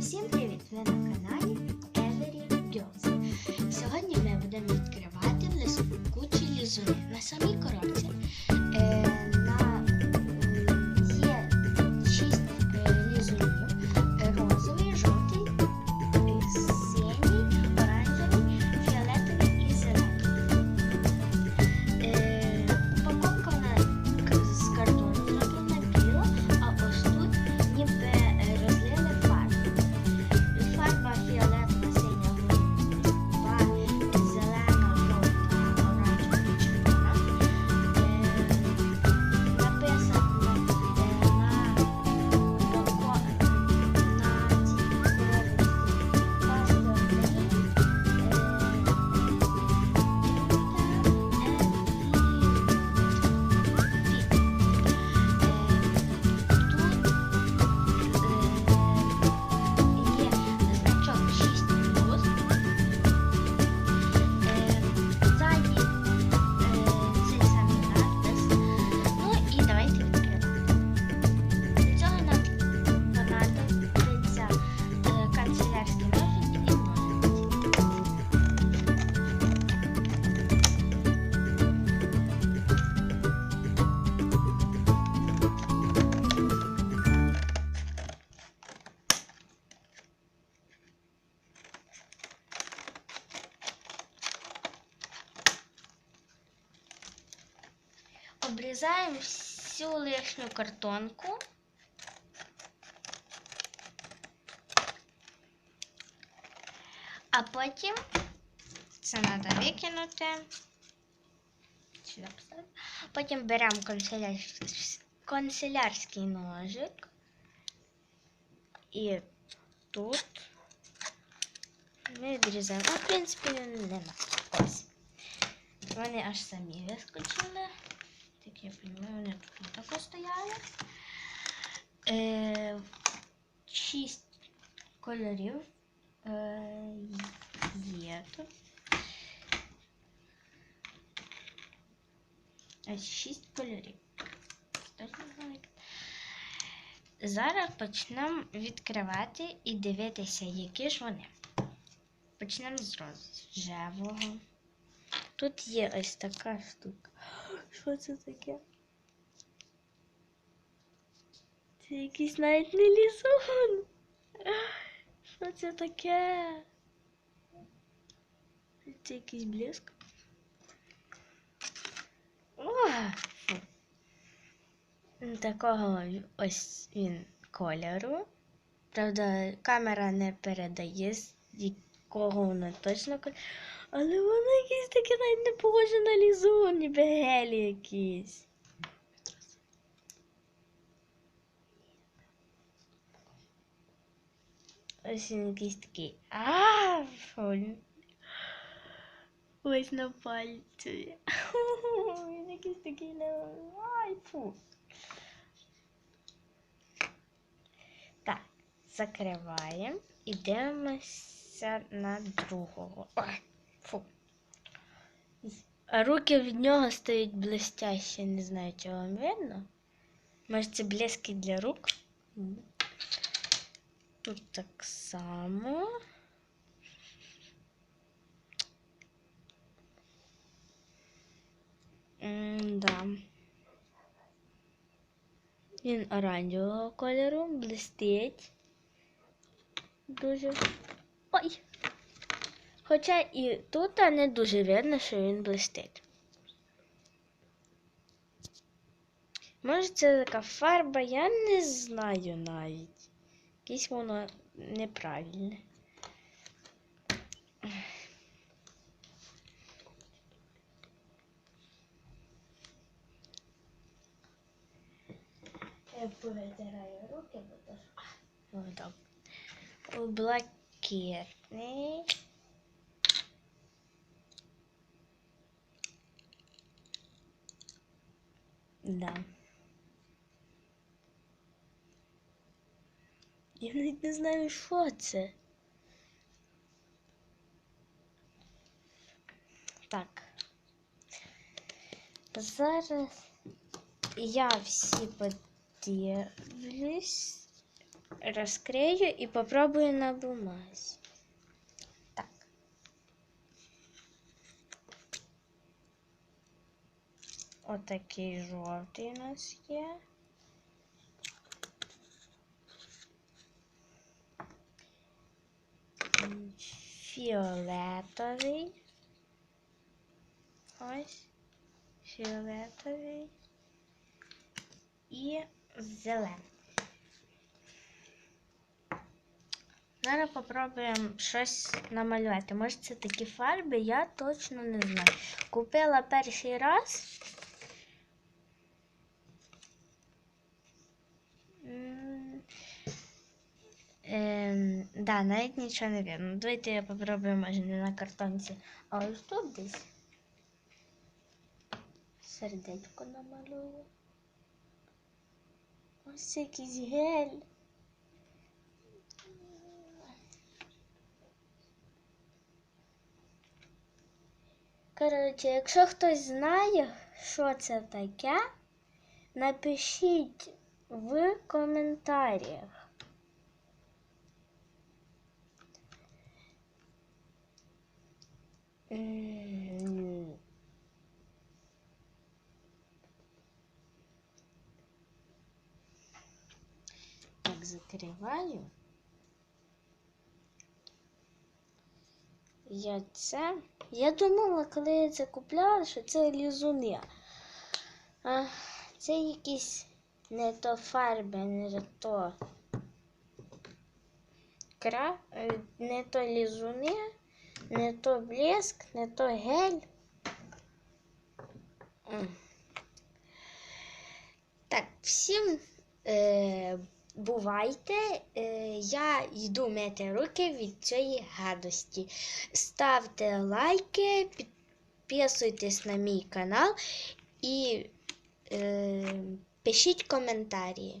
Всім привіт! Ви на каналі Every Girls. Сьогодні ми будемо відкривати блискучі лізуни на самій коробці. Обрізаємо всю лишню картонку. А потім це треба викинути. Сюди. Потім беремо канцелярський, ножик. І тут ми відрізаємо. А, в принципі, нема. Ось. Вони аж самі вискочили. Так я розумію, вони тут стояли. Е, шість кольорів е, є тут. Ось шість кольорів. Зараз почнемо відкривати і дивитися, які ж вони. Почнемо з рожевого. Тут є ось така штука. Що це таке? Це якийсь навіть не лізун. Що це таке? Це якийсь блиск. О! Такого ось він кольору. Правда, камера не передає, з якого воно точно кольору. Але воно якесь таке навіть не похоже на лізун, ніби гелі якісь. Ось він якийсь такий. А, фу. Ось на пальці. Він якийсь такий на. Ай. Так, закриваємо і дивимося на другого. Ой, фу. А руки від нього стають блестящі, не знаю, чи вам видно. Може, це блески для рук. Тут так само. М-да. Він оранжевого кольору, блистить. Дуже. Ой! Хоча і тут не дуже видно, що він блистить. Може, це така фарба, я не знаю навіть. Якесь воно неправильне. Я повитираю руки, бо то. Блакитний. Да. Я навіть не знаю, що це. Так. Зараз я всі подивлюсь. розкрию і попробую на бумазі. Отакий жовтий у нас є. Фіолетовий. Ось. Фіолетовий. І зелений. Зараз попробуємо щось намалювати. Може це такі фарби, я точно не знаю. Купила перший раз. Да, навіть нічого не видно. Давайте я попробую, може, не на картонці, а ось тут десь. Сердечко намалюю. Ось якийсь гель. Коротше, якщо хтось знає, що це таке, напишіть в коментарях. Так, закриваю. Я це. Я думала, коли я це купляла, що це лізуни. А це якісь не то фарби, не то кра, е, не то лізуни, не то блеск, не то гель. Так, всім е, бувайте. Е, я йду мити руки від цієї гадості. Ставте лайки, підписуйтесь на мій канал і е, пишіть коментарі.